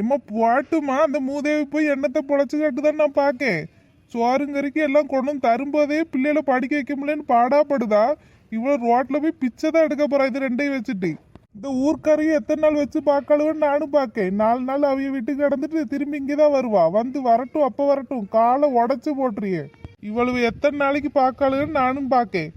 எம்மா போட்டுமா? அந்த மூதேவி போய் எண்ணத்தை பொழைச்சு கட்டுதான் நான் பார்க்கேன் சோறுங்கறிக்கு எல்லாம் கொண்டு வந்து தரும்போதே பிள்ளைகளை படிக்க வைக்க முடியலன்னு பாடாப்படுதா? இவ்வளோ ரோட்டில் போய் பிச்சை தான் எடுக்க போறா இது ரெண்டையும் வச்சுட்டு. இந்த ஊர்க்காரையும் எத்தனை நாள் வச்சு பார்க்கலுன்னு நானும் பார்க்கேன் நாலு நாள் அவங்க வீட்டுக்கு கிடந்துட்டு திரும்பி இங்கே தான் வருவா. வந்து வரட்டும் அப்போ வரட்டும். காலை உடச்சி போட்டுறியே இவ்வளவு எத்தனை நாளைக்கு பார்க்கலுன்னு நானும் பார்க்கேன்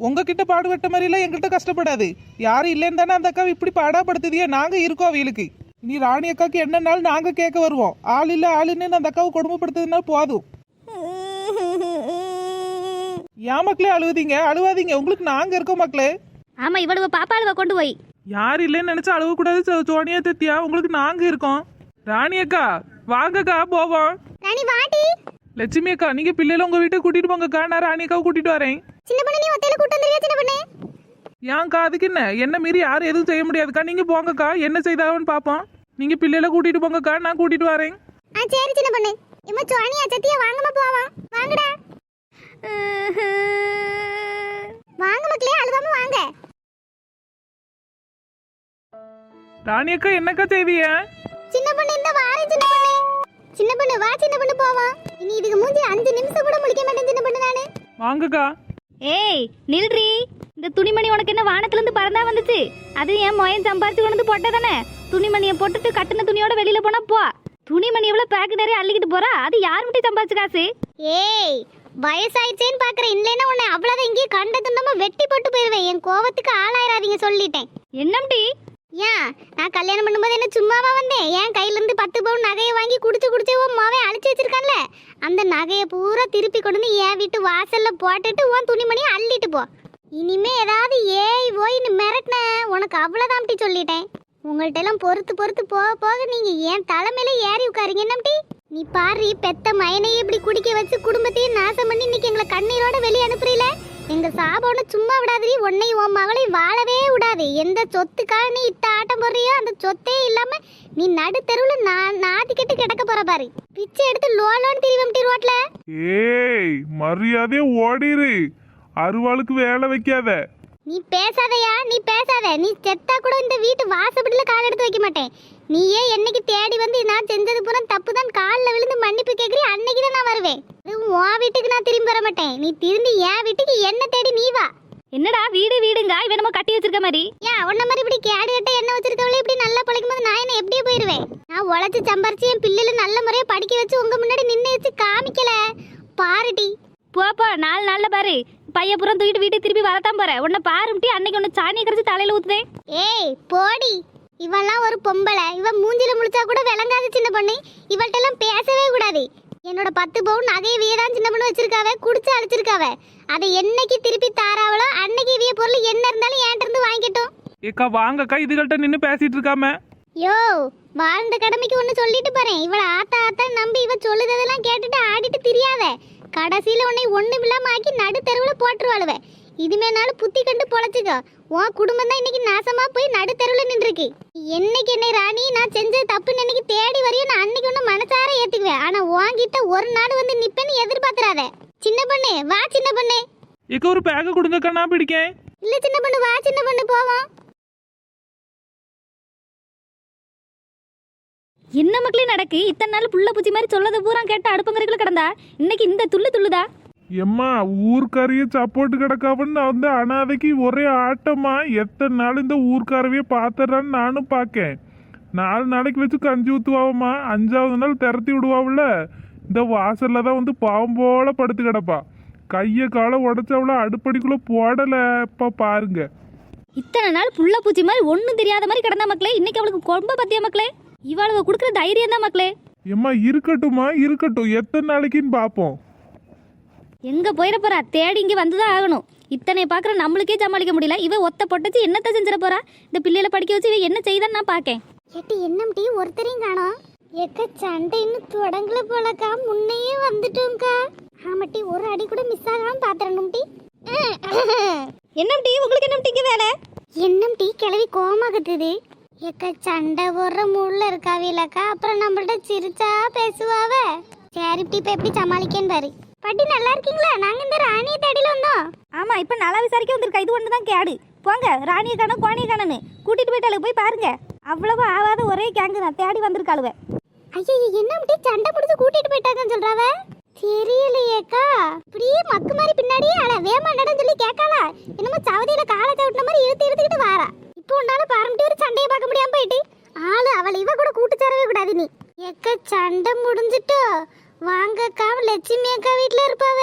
உங்ககிட்ட பாடுபட்ட மாதிரிலாம் எங்கள்கிட்ட கஷ்டப்படாது. யாரும் இல்லைன்னு தானே அந்த அக்கா இப்படி பாடாப்படுத்துதியே? நாங்கள் இருக்கோம் அவங்களுக்கு இனி ராணி அக்காவுக்கு என்னன்னாலும் நாங்க கேட்க வருவோம். ஆள் இல்ல ஆள் இல்லைன்னு அந்த அக்காவை கொடுமைப்படுத்துறதுனால போதும். ஏன் மக்களே அழுவுதீங்க அழுவாதீங்க. உங்களுக்கு நாங்க இருக்கோம் மக்களே. ஆமா இவ்வளவு பாப்பாளுவ கொண்டு போய். யார் இல்லைன்னு நினைச்சா அழுவக்கூடாது சோ- சோனியா தத்தியா உங்களுக்கு நாங்க இருக்கோம். ராணி அக்கா வாங்கக்கா போவோம். ராணி வாட்டி லட்சுமி அக்கா நீங்க பிள்ளைல உங்க வீட்டுக்கு கூட்டிட்டு போங்கக்கா. நான் ராணி அக்காவை கூட்டிட்டு வரேன். சின்ன பொண்ணு நீ ஒத்தையில கூட்டு வந்துருவியா சின்ன பொண்ணு? ஏன்க்கா அதுக்கு என்ன? என்ன மீறி யாரும் எதுவும் செய்ய முடியாதுக்கா? நீங்க போங்கக்கா. என்ன செய்தாவன்னு பாப்போம் நீங்க பிள்ளைல கூட்டிட்டு போங்கக்கா. நான் கூட்டிட்டு வரேன். ஆ சரி சின்ன பொண்ணு. இம்மா சோனியா சத்தியா வாங்கம்மா போவோம். வாங்கடா. வாங்க மக்களே அழுவாம வாங்க. ராணி அக்கா என்னக்கா செய்வீங்க? சின்ன பொண்ணு இந்த வாரேன் சின்ன பொண்ணு. சின்ன பொண்ணு வா சின்ன பொண்ணு போவோம். இனி இதுக்கு மூஞ்சி அஞ்சு நிமிஷம் கூட முழிக்க மாட்டேன் சின்ன பொண்ணு நானு. வாங்கக்கா. ஏய் நில்றி. இந்த துணிமணி உனக்கு என்ன வானத்துல இருந்து பறந்தா வந்துச்சு? அது என் மொயன் சம்பாரிச்சு கொண்டு வந்து போட்டதானே? துணிமணியை போட்டுட்டு கட்டின துணியோட வெளியில போனா போ. துணிமணி எவ்வளவு பேக் நிறைய அள்ளிக்கிட்டு போறா? அது யார் மட்டும் சம்பாரிச்சு காசு? ஏய் வயசாயிடுச்சேன்னு பாக்குறேன் இல்லைன்னா உன்னை அவ்வளவு இங்கேயே கண்ட துண்டமா வெட்டி போட்டு போயிருவேன். என் கோவத்துக்கு ஆளாயிராதீங்க சொல்லிட்டேன். என்னம்டி ஏன்? நான் கல்யாணம் பண்ணும்போது என்ன சும்மாவா வந்தேன்? என் கையில இருந்து பத்து பவுன் நகையை வாங்கி குடிச்சு குடிச்சு உன் மாவே அழிச்சு வச்சிருக்கான்ல? அந்த நகையை பூரா திருப்பி கொண்டு வந்து என் வீட்டு வாசல்ல போட்டுட்டு உன் துணிமணியை அள்ளிட்டு போ. இனிமே ஏதாவது ஏய் ஓய்னு மிரட்டின உனக்கு அவ்வளோதான்ட்டி சொல்லிட்டேன். உங்கள்ட்ட எல்லாம் பொறுத்து பொறுத்து போக போக நீங்க என் தலைமையில ஏறி உட்காருங்க என்னம்டி நீ பாரு பெத்த மயனையே இப்படி குடிக்க வச்சு குடும்பத்தையும் நாசம் பண்ணி இன்னைக்கு எங்களை கண்ணீரோட வெளியே அனுப்புறீல? எங்க சாபோன சும்மா விடாதீ உன்னையும் உன் மகளையும் வாழவே விடாது. எந்த சொத்துக்காக நீ இத்த ஆட்டம் போடுறியோ அந்த சொத்தே இல்லாம நீ நடு தெருவில் நான் நாத்திக்கிட்டு கிடக்க போற பாரு. பிச்சை எடுத்து லோலோன்னு திரிவம்டி ரோட்ல. ஏய் மரியாதையே ஓடிரு. அருவாளுக்கு வேலை வைக்காத. நீ பேசாதயா நீ பேசாத. நீ செத்தா கூட இந்த வீட்டு வாசப்படியில கால் எடுத்து வைக்க மாட்டேன். நீயே என்னைக்கு தேடி வந்து நான் செஞ்சது பூரா தப்பு தான் காலில் விழுந்து மன்னிப்பு கேட்குறீ அன்னைக்கு தான் நான் வருவேன். அதுவும் உன் வீட்டுக்கு நான் திரும்பி வர மாட்டேன். நீ திரும்பி என் வீட்டுக்கு என்ன தேடி நீ வா. என்னடா வீடு வீடுங்க இவன் நம்ம கட்டி வச்சிருக்க மாதிரி. ஏன் உன்ன மாதிரி இப்படி கேடு கட்ட என்ன வச்சிருக்கவளே இப்படி நல்லா பழைக்கும் போது நான் என்ன எப்படியே போயிருவேன்? நான் உழைச்சு சம்பாரிச்சு என் பிள்ளைல நல்ல முறையா படிக்க வச்சு உங்க முன்னாடி நின்று வச்சு காமிக்கல. பாருடி. போ போ நாலு நாள்ல பாரு. பைய புறம் தூக்கிட்டு வீட்டுக்கு திருப்பி வரத்தான் போற உன்னை பாரும்டி அன்னைக்கு உன்னை சாணியை கரைச்சு தலையில ஊத்துதே ஏய் போடி. இவெல்லாம் ஒரு பொம்பளை. இவன் மூஞ்சில முழிச்சா கூட விளங்காத சின்ன பொண்ணு. இவள்கிட்ட எல்லாம் பேசவே கூடாது. என்னோட பத்து பவுன் நகையை வீதான் சின்ன பொண்ணு வச்சிருக்காவ குடிச்சு அழைச்சிருக்காவ. அதை என்னைக்கு திருப்பி தாராவளோ அன்னைக்கு இவிய பொருள் என்ன இருந்தாலும் என்கிட்ட இருந்து வாங்கிட்டோம் ஏக்கா வாங்கக்கா இதுகள்கிட்ட நின்று பேசிட்டு இருக்காம. யோ வாழ்ந்த கடமைக்கு ஒன்று சொல்லிட்டு போறேன். இவள ஆத்தா ஆத்தா நம்பி இவ சொல்லுததெல்லாம் கேட்டுட்டு ஆடிட்டு திரியாத. கடைசியில உன்னை ஒண்ணும் இல்லாம ஆக்கி நடு தெருவில் போட்டுருவாளுவ. இதுமேனாலும் புத்தி கண்டு பொழைச்சுக்கோ. உன் குடும்பம் தான் இன்னைக்கு நாசமா போய் நடு தெருவில் நின்றுருக்கு. என்னைக்கு என்னை ராணி நான் செஞ்ச தப்புன்னு இன்னைக்கு தேடி வரையும் நான் அன்னைக்கு ஒன்று மனசார ஏத்துக்குவேன். ஆனா உன்கிட்ட ஒரு நாள் வந்து நிப்பேன்னு எதிர்பார்த்துறாத. சின்ன பொண்ணு வா சின்ன பொண்ணு. ஏக்கா ஒரு பேக்கை கொடுங்கக்கா நான் பிடிக்கேன். இல்ல சின்ன பொண்ணு வா சின்ன பொண்ணு போவோம். என்ன மக்களே நடக்கு? இத்தனை நாள் புள்ள பூச்சி மாதிரி சொல்லத பூரா கேட்டு அடுப்பங்கரைக்குள்ள கிடந்தா? இன்னைக்கு இந்த துள்ளு துள்ளுதா? எம்மா ஊர்க்காரையே சப்போர்ட் கிடக்காவன்னு வந்து அனாதைக்கு ஒரே ஆட்டமா? எத்தனை நாள் இந்த ஊர்க்காரவையே பார்த்துறான்னு நானும் பார்க்கேன் நாலு நாளைக்கு வச்சு கஞ்சி ஊற்றுவாவம்மா அஞ்சாவது நாள் திரட்டி விடுவாவுல. இந்த வாசல்ல தான் வந்து பாவம் போல படுத்து கிடப்பா. கையை காலை உடச்சவள அடுப்படிக்குள்ள போடல. இப்ப பாருங்க. இத்தனை நாள் புள்ள பூச்சி மாதிரி ஒண்ணும் தெரியாத மாதிரி கிடந்தா மக்களே இன்னைக்கு அவளுக்கு கொம்ப பத்தியா மக்களே? இவளுக்கு கொடுக்குற தைரியம் தான் மக்களே. எம்மா இருக்கட்டுமா இருக்கட்டும். எத்தனை நாளைக்குன்னு பார்ப்போம் எங்க போயிட போறா? தேடி இங்க வந்துதான் ஆகணும். இத்தனை பாக்குற நம்மளுக்கே சமாளிக்க முடியல. இவ ஒத்த பொட்டச்சு என்னத்த செஞ்சிட போறா? இந்த பிள்ளைகளை படிக்க வச்சு இவ என்ன செய்தான் நான் பாக்கேன். எட்டி என்னம் டீ ஒருத்தரையும் காணோம். எக்க சண்டை இன்னும் தொடங்கல போலக்கா. முன்னையே வந்துட்டோம்க்கா. ஆமாட்டி ஒரு அடி கூட மிஸ் ஆகாம பாத்திரணும் டீ என்னம் டீ உங்களுக்கு என்னம் டீக்கு வேலை? என்னம் டீ கிளவி கோமாகத்துது எக்க சண்டை போடுற மூட்ல இருக்காவிலக்கா அப்புறம் நம்மள்ட்ட சிரிச்சா பேசுவாவ? சரி இப்ப எப்படி சமாளிக்கேன்னு பாரு. பாட்டி நல்லா இருக்கீங்களா? நாங்க இந்த ராணியை தேடில வந்தோம். ஆமா இப்ப நல்லா விசாரிக்க வந்திருக்கா. இது ஒன்று தான் கேடு. போங்க ராணியை காணும் கோணியை காணனு கூட்டிட்டு போயிட்டாலும் போய் பாருங்க. அவ்வளவு ஆகாத ஒரே கேங்கு தான். தேடி வந்திருக்காளுவ. ஐயோ என்ன அப்படி சண்டை பிடிச்சு கூட்டிட்டு போயிட்டாங்கன்னு சொல்றாவ? தெரியலையேக்கா. இப்படியே மக்கு மாதிரி பின்னாடியே அட வேமா நடன்னு சொல்லி கேட்காளா? என்னமோ சவதியில காலை சவிட்டின மாதிரி இழுத்து இழுத்துக்கிட்டு வாரா இப்போ உன்னால பாரம்பரிய ஒரு சண்டையை பார்க்க முடியாம போயிட்டு ஆளு அவளை இவ கூட கூட்டு சேரவே கூடாது நீ எக்க சண்டை முடிஞ்சிட்டோ வாங்கக்கா லட்சுமி அக்கா வீட்டுல இருப்பாவே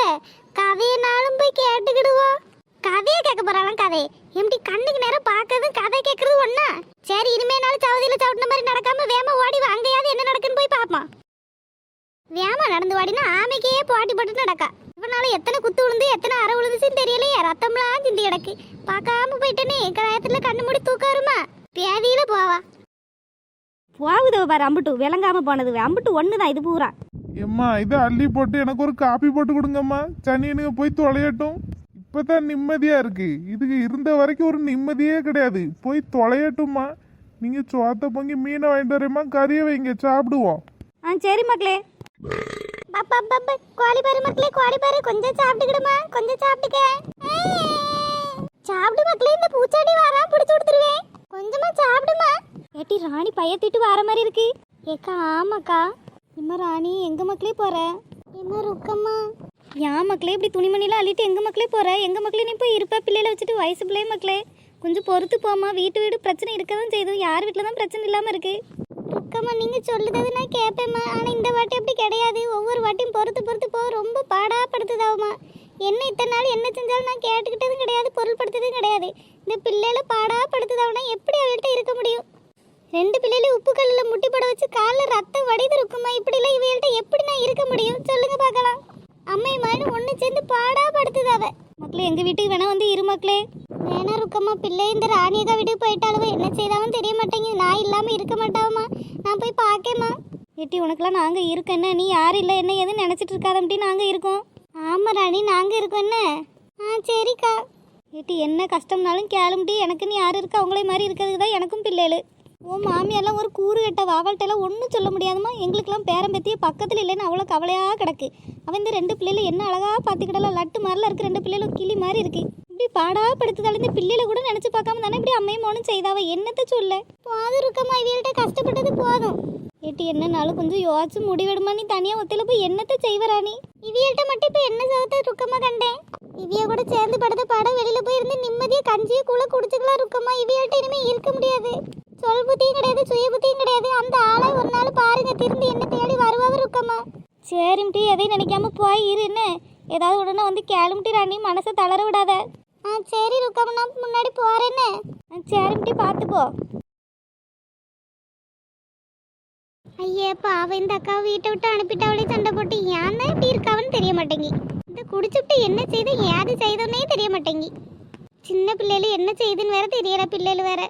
கதையனாலும் போய் கேட்டுக்கிடுவோம் கதையை கேட்க போறாளாம் கதை. எப்படி கண்ணுக்கு நேரம் பார்க்கறதும் கதை கேட்கறது ஒண்ணா? சரி இனிமேனாலும் சவுதியில சவுட்டின மாதிரி நடக்காம வேமா ஓடி வாங்கையாவது என்ன நடக்குன்னு போய் பார்ப்போம். வேமா நடந்து வாடினா ஆமைக்கே போட்டி போட்டு நடக்கா. இவனால எத்தனை குத்து விழுந்து எத்தனை அரை விழுந்துச்சுன்னு தெரியலையே ரத்தம்லாம் சிந்தி கிடக்கு. பார்க்காம போயிட்டேனே கயத்துல கண்ணு மூடி தூக்காருமா பேதியில போவா. போகுது பாரு அம்புட்டு. விளங்காம போனது. அம்புட்டு ஒன்று தான் இது பூரா. எம்மா இதை அள்ளி போட்டு எனக்கு ஒரு காப்பி போட்டு கொடுங்கம்மா. சனியனுங்க போய் தொலையட்டும். இப்பதான் நிம்மதியா இருக்கு. இதுக்கு இருந்த வரைக்கும் ஒரு நிம்மதியே கிடையாது. போய் தொலையட்டும்மா. நீங்க சோத்த பொங்கி மீனை வாங்கிட்டு வரேம்மா. கறியை வைங்க. சாப்பிடுவோம். ஆ சரி மக்களே. பாப்பா பாப்பா கோழி பாரு மக்களே கோழி பாரு. கொஞ்சம் சாப்பிட்டுக்கிடுமா? கொஞ்சம் சாப்பிட்டுக்க. சாப்பிடு மக்களே இந்த பூச்சாடி வாரா பிடிச்சு கொடுத்துருவேன். கொஞ்சமா சாப்பிடுமா. ஏட்டி ராணி பயத்திட்டு வர மாதிரி இருக்கு. ஏக்கா ஆமாக்கா. இம்மா ராணி எங்க மக்களே போற? என்ன ருக்கம்மா? என் மக்களே இப்படி துணிமணிலாம் அள்ளிட்டு எங்க மக்களே போற? எங்க மக்களே நீ போய் இருப்ப பிள்ளையில வச்சுட்டு வயசு பிள்ளை மக்களே. கொஞ்சம் பொறுத்து போமா வீட்டு வீடு பிரச்சனை இருக்க தான் செய்யுது. யார் வீட்டில் தான் பிரச்சனை இல்லாமல் இருக்கு? ருக்கம்மா நீங்க சொல்லுதது நான் கேட்பேம்மா ஆனா இந்த வாட்டி அப்படி கிடையாது. ஒவ்வொரு வாட்டியும் பொறுத்து பொறுத்து போக ரொம்ப பாடாப்படுத்துதாவுமா என்ன இத்தனை நாள் என்ன செஞ்சாலும் நான் கேட்டுக்கிட்டதும் கிடையாது பொருள்படுத்ததும் கிடையாது. இந்த பிள்ளைகளை பாடாப்படுத்துதாவுனா எப்படி அவள்கிட்ட இருக்க முடியும்? ரெண்டு பிள்ளைகளும் உப்பு கல்லில் முட்டி போட வச்சு காலில் ரத்தம் வடிது இருக்குமா இப்படிலாம் இவள்கிட்ட எப்படி நான் இருக்க முடியும்? சொல்லுங்க பார்க்கலாம். அம்மை மாதிரி ஒன்று சேர்ந்து பாடா படுத்துது அவ. மக்களே எங்க வீட்டுக்கு வேணா வந்து இரு மக்களே. வேணா ருக்கம்மா பிள்ளை இந்த ராணியக்கா வீட்டுக்கு போயிட்டாலும் என்ன செய்தாலும் தெரிய மாட்டேங்குது. நான் இல்லாம இருக்க மாட்டாவம்மா. நான் போய் பார்க்கேம்மா. ஏட்டி உனக்குலாம் நாங்க இருக்கோம். என்ன நீ யாரும் இல்லை? என்ன எதுவும் நினைச்சிட்டு அப்படி நாங்க இருக்கோம். ஆமா ராணி நாங்க இருக்கோம். என்ன? ஆ சரிக்கா. ஏட்டி என்ன கஷ்டம்னாலும் கேளும்டி. எனக்குன்னு யார் இருக்கா? அவங்களே மாதிரி இருக்கிறதுக்கு தான் எனக்கும் பிள்ளைகள். ஓ மாமியாரெல்லாம் ஒரு கூறு கட்ட வாவல்ட்டெல்லாம் ஒன்றும் சொல்ல முடியாதுமா எங்களுக்கெல்லாம் பேரம்பத்தியே பக்கத்தில் இல்லைன்னு அவ்வளோ கவலையாக கிடக்கு. அவன் இந்த ரெண்டு பிள்ளைகள் என்ன அழகா பார்த்துக்கிடலாம். லட்டு மாதிரில இருக்க. ரெண்டு பிள்ளைகளும் கிளி மாதிரி இருக்கு. இப்படி பாடா படுத்துதால இந்த பிள்ளைகளை கூட நினச்சி பார்க்காம தானே இப்படி அம்மையும் மோனும் செய்தாவ? என்னத்த சொல்ல? போதும் இருக்கம்மா. இவள்கிட்ட கஷ்டப்பட்டது போதும். ஏட்டி என்னனாலும் கொஞ்சம் யோசிச்சு முடிவெடுமா. நீ தனியாக ஒத்தையில போய் என்னத்த செய்வராணி இவியல்கிட்ட மட்டும் இப்போ என்ன சகத்தை ருக்கமா கண்டேன்? இவிய கூட சேர்ந்து படுத்த பாட வெளியில போய் இருந்து நிம்மதியா கஞ்சியை கூட குடிச்சுக்கலாம் ருக்கமா இவியல்கிட்ட இனிமே இருக்க முடியாது. சொல் புத்தியும் கிடையாது சுய புத்தியும் கிடையாது. அந்த ஆளை ஒரு நாள் பாருங்க திரும்பி என்ன தேடி வருவாவ ருக்கமா சரிம்டி எதையும் நினைக்காம போய் இரு என்ன? ஏதாவது உடனே வந்து கேளும்டி ராணி மனசை தளர விடாத. ஆ சரி ருக்கம் நான் முன்னாடி போறேன்னு சரிம்டி பார்த்து போ. ஐயப்பா அவ இந்த அக்கா வீட்டை விட்டு அனுப்பிட்டவளே சண்டை போட்டு ஏன் தான் இப்படி இருக்காவன்னு தெரிய மாட்டேங்கி. இந்த குடிச்சுட்டு என்ன செய்து ஏது செய்தோன்னே தெரிய மாட்டேங்கி. சின்ன பிள்ளைகள் என்ன செய்யுதுன்னு வேற தெரியற பிள்ளைகள் வேற.